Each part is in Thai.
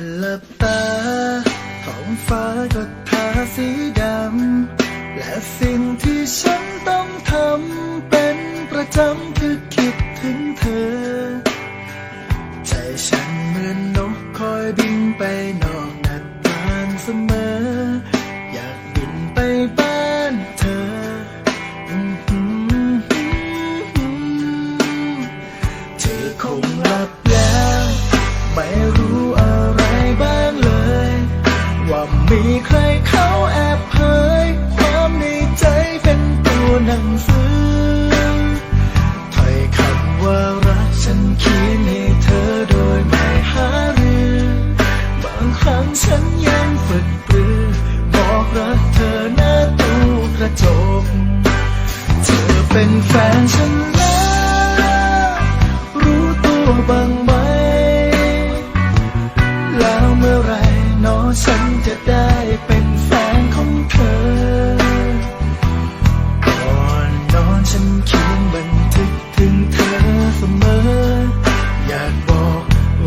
หลับตาท้องฟ้าก็ทาสีดำ และสิ่งที่ฉันต้องทำเป็นประจำคือคิดถึงเธอ ใจฉันเหมือนนกคอยบินไปนอกหน้าต่างเสมอ อยากบินไปบ้านเธอ เธอคงหลับแล้วไม่รู้ เมื่อไรเนอฉันจะได้เป็นแฟนของเธอ ก่อนนอนฉันเขียนบันทึกถึงเธอเสมอ อยากบอก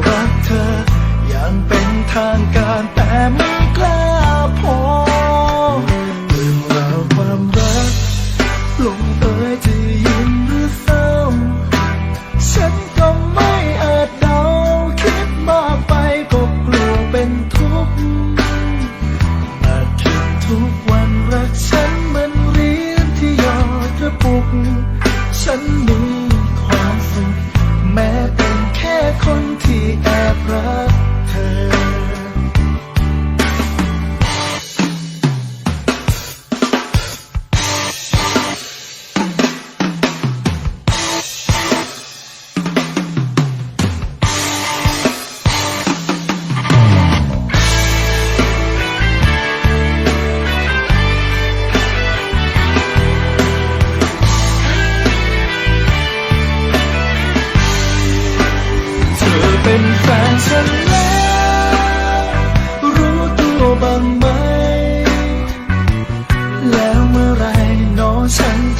รักเธออย่างเป็นทางการ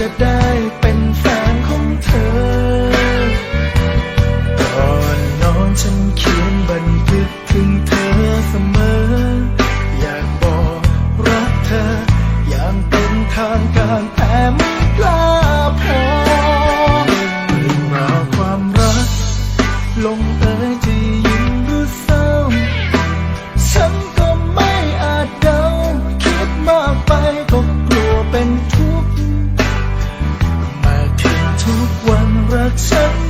จะได้ took